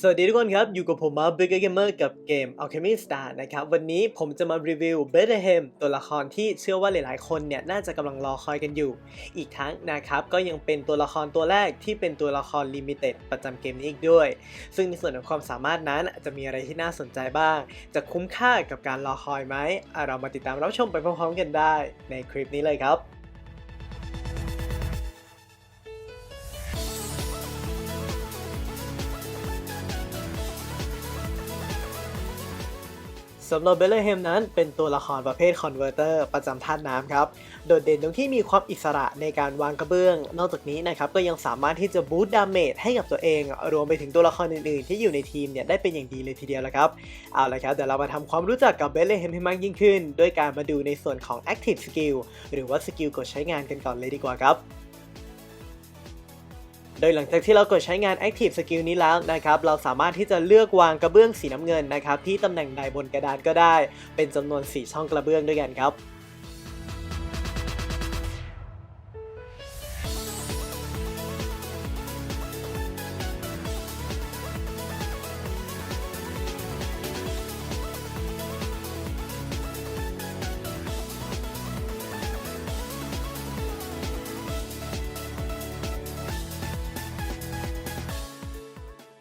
สวัสดีทุกคนครับ อยู่กับผมมาบิกเกมเมอร์กับเกม Alchemy Star นะครับ วันนี้ผมจะมารีวิวเบธเฮมตัวละครที่เชื่อว่าหลายๆ คนเนี่ยน่าจะกำลังรอคอยกันอยู่ อีกทั้งนะครับ ก็ยังเป็นตัวละครตัวแรกที่เป็นตัวละครลิมิเต็ดประจำเกมนี้อีกด้วย ซึ่งในส่วนของความสามารถนั้นจะมีอะไรที่น่าสนใจบ้าง จะคุ้มค่ากับการรอคอยไหมเรามาติดตามรับชมไปพร้อมๆกันได้ในคลิปนี้เลยครับ สำหรับเบลเลเฮมนั้นเป็นตัวละครประเภทคอนเวอร์เตอร์ประจำธาตุน้ำครับ โดดเด่นตรงที่มีความอิสระในการวางกระเบื้อง นอกจากนี้นะครับก็ยังสามารถที่จะบูตดาเมจให้กับตัวเอง รวมไปถึงตัวละครอื่นๆ ที่อยู่ในทีมเนี่ยได้เป็นอย่างดีเลยทีเดียวละครับ เอาละครับเดี๋ยวเรามาทำความรู้จักกับเบลเลเฮมให้มากยิ่งขึ้น ด้วยการมาดูในส่วนของ Active Skill หรือว่าสกิลกดใช้งานกันก่อนเลยดีกว่าครับ โดยหลังจากที่เรากดใช้งาน Active Skill นี้แล้วนะครับ เราสามารถที่จะเลือกวางกระเบื้องสีน้ำเงินนะครับที่ตำแหน่งใดบนกระดานก็ได้ เป็นจำนวน 4 ช่องกระเบื้องด้วยกันครับ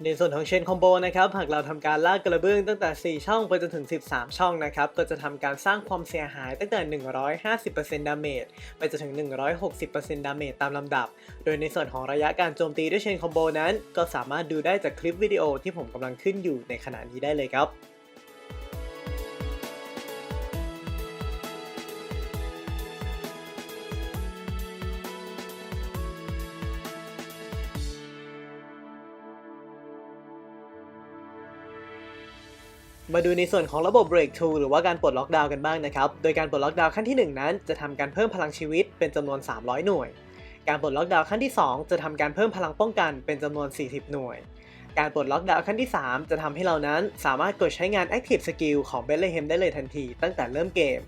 ในส่วนของเชนคอมโบนะครับ หากเราทำการลากกระเบื้องตั้งแต่ 4 ช่องไปจนถึง 13 ช่องนะครับ ก็จะทำการสร้างความเสียหายตั้งแต่ 150%ดาเมจไปจนถึง 160%ดาเมจตามลำดับ โดยในส่วนของระยะการโจมตีด้วยเชนคอมโบนั้น ก็สามารถดูได้จากคลิปวิดีโอที่ผมกำลังขึ้นอยู่ในขณะนี้ได้เลยครับ มาดูในส่วนของระบบ Break Tool หรือว่าการปลดล็อกดาวน์กันบ้างนะครับ โดยการปลดล็อกดาวน์ขั้นที่ 1 นั้นจะทำการเพิ่มพลังชีวิตเป็นจำนวน 300 หน่วย การปลดล็อกดาวน์ขั้นที่ 2 จะทำการเพิ่มพลังป้องกันเป็นจำนวน 40 หน่วย การปลดล็อกดาวน์ขั้นที่ 3 จะทำให้เรานั้นสามารถกดใช้งาน Active Skill ของ b e t l e h e m ได้เลยทันที ตั้งแต่เริ่มเกม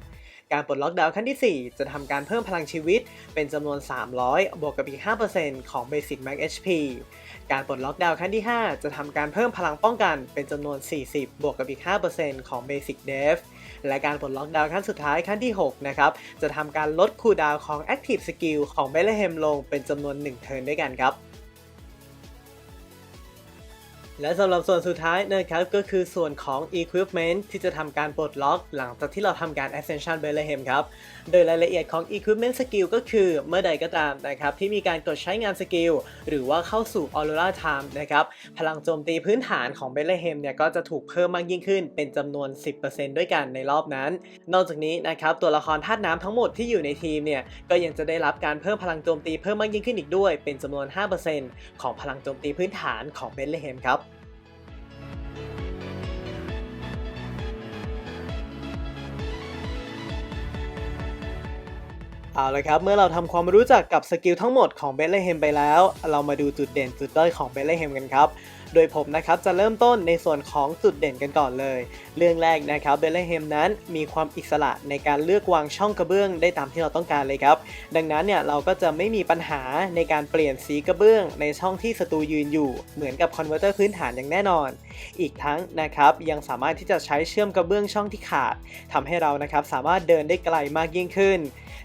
การปลดล็อกดาวน์ขั้นที่ 4 จะทำการเพิ่มพลังชีวิตเป็นจำนวน 300 บวกกับอีก 5%ของ Basic Max HP การปลดล็อกดาวน์ขั้นที่ 5 จะทำการเพิ่มพลังป้องกันเป็นจำนวน 40 บวกกับอีก 5%ของ Basic Def และการปลดล็อกดาวน์ขั้นสุดท้ายขั้นที่ 6 นะครับ จะทำการลดคูดาวของ Active Skill ของ b e l l e h e m ลงเป็นจำนวน 1 เทิร์นด้วยกันครับ และสำหรับส่วนสุดท้ายนะครับก็คือส่วนของ Equipment ที่จะทำการปลดล็อก หลังจากที่เราทำการ Ascension b e l l e h e m ครับ โดยรายละเอียดของ Equipment Skill ก็คือเมื่อใดก็ตามนะครับที่มีการกดใช้งานสกิลหรือว่าเข้าสู่ Aurora Time นะครับพลังโจมตีพื้นฐานของ b e l l e h e m เนี่ยก็จะถูกเพิ่มมากยิ่งขึ้น เป็นจำนวน 10%ด้วยกันในรอบนั้น นอกจากนี้นะครับตัวละครธาตุน้ำทั้งหมดที่อยู่ในทีมเนี่ยก็ยังจะได้รับการเพิ่มพลังโจมตีเพิ่มมากยิ่งขึ้นอีกด้วย เป็นจำนวน 5%ของพลังโจมตีพื้นฐานของ b e l h e m ครับ เอาละครับ เมื่อเราทำความรู้จักกับสกิลทั้งหมดของเบลเลเฮมไปแล้ว เรามาดูจุดเด่นจุดด้อยของเบลเลเฮมกันครับ โดยผมนะครับจะเริ่มต้นในส่วนของจุดเด่นกันก่อนเลย เรื่องแรกนะครับเบลเลเฮมนั้นมีความอิสระในการเลือกวางช่องกระเบื้องได้ตามที่เราต้องการเลยครับ ดังนั้นเนี่ยเราก็จะไม่มีปัญหาในการเปลี่ยนสีกระเบื้อง ในช่องที่ศัตรูยืนอยู่ เหมือนกับคอนเวอร์เตอร์พื้นฐานอย่างแน่นอน อีกทั้งนะครับยังสามารถที่จะใช้เชื่อมกระเบื้องช่องที่ขาดทำให้เรานะครับสามารถเดินได้ไกลมากยิ่งขึ้น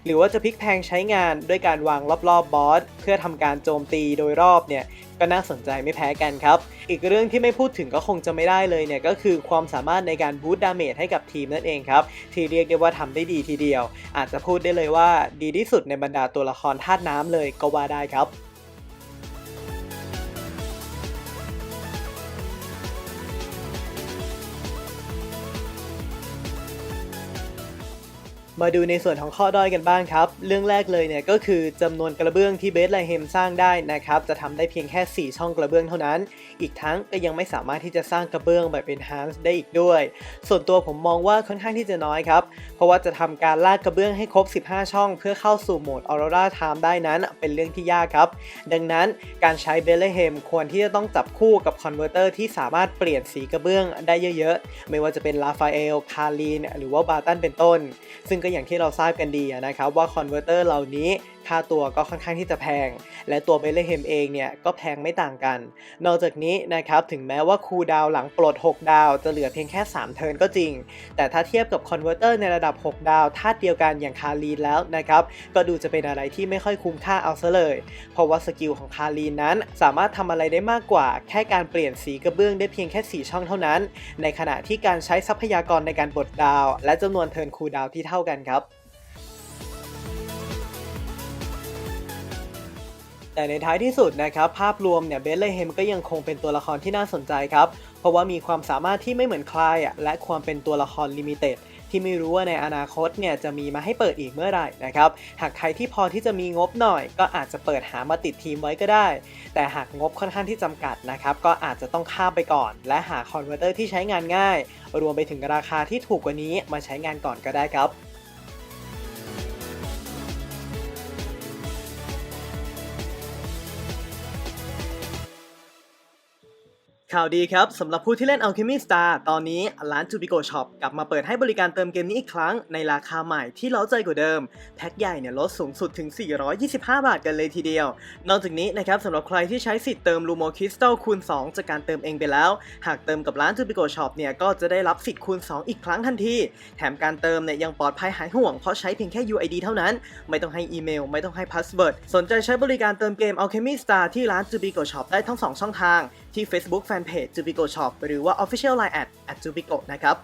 หรือว่าจะพลิกแพงใช้งานด้วยการวางรอบๆบบอสเพื่อทำการโจมตีโดยรอบเนี่ย ก็น่าสนใจไม่แพ้กันครับ อีกเรื่องที่ไม่พูดถึงก็คงจะไม่ได้เลยเนี่ยก็คือความสามารถในการบูตดาเมจให้กับทีมนั่นเองครับ ที่เรียกได้ว่าทำได้ดีทีเดียว อาจจะพูดได้เลยว่าดีที่สุดในบรรดาตัวละครธาตุน้ำเลยก็ว่าได้ครับ มาดูในส่วนของข้อด้อยกันบ้างครับ เรื่องแรกเลยเนี่ยก็คือจำนวนกระเบื้องที่เบสไลเฮมสร้างได้นะครับ จะทำได้เพียงแค่ 4 ช่องกระเบื้องเท่านั้น อีกทั้งก็ยังไม่สามารถที่จะสร้างกระเบื้องแบบ Enhance ได้อีกด้วย ส่วนตัวผมมองว่าค่อนข้างที่จะน้อยครับ เพราะว่าจะทำการลากกระเบื้องให้ครบ 15 ช่อง เพื่อเข้าสู่โหมด Aurora Time ได้นั้นเป็นเรื่องที่ยากครับ ดังนั้นการใช้เบลเลเฮมควรที่จะต้องจับคู่กับคอนเวอร์เตอร์ที่สามารถเปลี่ยนสีกระเบื้องได้เยอะๆ ไม่ว่าจะเป็นลาฟาเอลคารีนหรือว่าบาตันเป็นต้น ซึ่งก็อย่างที่เราทราบกันดีนะครับว่าคอนเวอร์เตอร์เหล่านี้ค่าตัวก็ค่อนข้างที่จะแพง และตัวเบลเลเฮมเองเนี่ยก็แพงไม่ต่างกัน นอกจากนี้นะครับถึงแม้ว่าคูดาวหลังปลด 6 ดาว จะเหลือเพียงแค่ 3 เทิร์นก็จริง แต่ถ้าเทียบกับคอนเวอร์เตอร์ในระดับ 6 ดาวธาตุเดียวกันอย่างคารีนแล้วนะครับก็ดูจะเป็นอะไรที่ไม่ค่อยคุ้มค่าเอาซะเลย เพราะว่าสกิลของคารีนนั้นสามารถทำอะไรได้มากกว่า แค่การเปลี่ยนสีกระเบื้องได้เพียงแค่ 4 ช่องเท่านั้น ในขณะที่การใช้ทรัพยากรในการปลดดาว และจำนวนเทิร์นคูดาวที่เท่ากันครับ แต่ในท้ายที่สุดนะครับภาพรวมเนี่ยเบลเลเฮมก็ยังคงเป็นตัวละครที่น่าสนใจครับ เพราะว่ามีความสามารถที่ไม่เหมือนใครอะและความเป็นตัวละครลิมิเต็ดที่ไม่รู้ว่าในอนาคตเนี่ยจะมีมาให้เปิดอีกเมื่อไหร่นะครับ หากใครที่พอที่จะมีงบหน่อย ก็อาจจะเปิดหามาติดทีมไว้ก็ได้ แต่หากงบค่อนข้างที่จำกัดนะครับ ก็อาจจะต้องข้ามไปก่อน และหาคอนเวอร์เตอร์ที่ใช้งานง่าย รวมไปถึงราคาที่ถูกกว่านี้มาใช้งานก่อนก็ได้ครับ ข่าวดีครับสำหรับผู้ที่เล่น Alchemy Star ตอนนี้ร้าน Jubico Shop กลับมาเปิดให้บริการเติมเกมนี้อีกครั้งในราคาใหม่ที่เล้าใจกว่าเดิม แพ็คใหญ่เนี่ยลดสูงสุดถึง 425 บาทกันเลยทีเดียว นอกจากนี้นะครับสำหรับใครที่ใช้สิทธิ์เติม Lumo Crystal คูณ 2 จากการเติมเองไปแล้ว หากเติมกับร้าน Jubico Shop เนี่ยก็จะได้รับสิทธิ์คูณ 2 อีกครั้งทันที แถมการเติมเนี่ยยังปลอดภัยหายห่วงเพราะใช้เพียงแค่ UID เท่านั้น ไม่ต้องให้อีเมล ไม่ต้องให้พาสเวิร์ดสนใจใช้บริการเติมเกม Alchemy Star ที่ร้าน Jubico Shop ได้ทั้ง 2 ช่องทาง ที่ Facebook Fanpage Jubico Shop หรือว่า Official Line at at Jubico นะครับ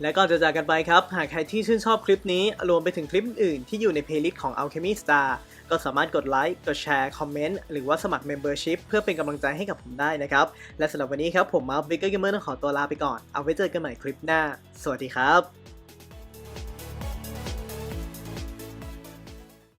และก่อนจะจากกันไปครับ หากใครที่ชื่นชอบคลิปนี้ รวมไปถึงคลิปอื่นที่อยู่ในเพลย์ลิสต์ของ Alchemy Star ก็สามารถกดไลค์ กดแชร์ คอมเมนต์ หรือว่าสมัคร Membership เพื่อเป็นกำลังใจให้กับผมได้นะครับ และสำหรับวันนี้ครับผมมาร์คบิ๊กเกอร์เกมเมอร์ต้องขอตัวลาไปก่อน เอาไว้เจอกันใหม่คลิปหน้า สวัสดีครับ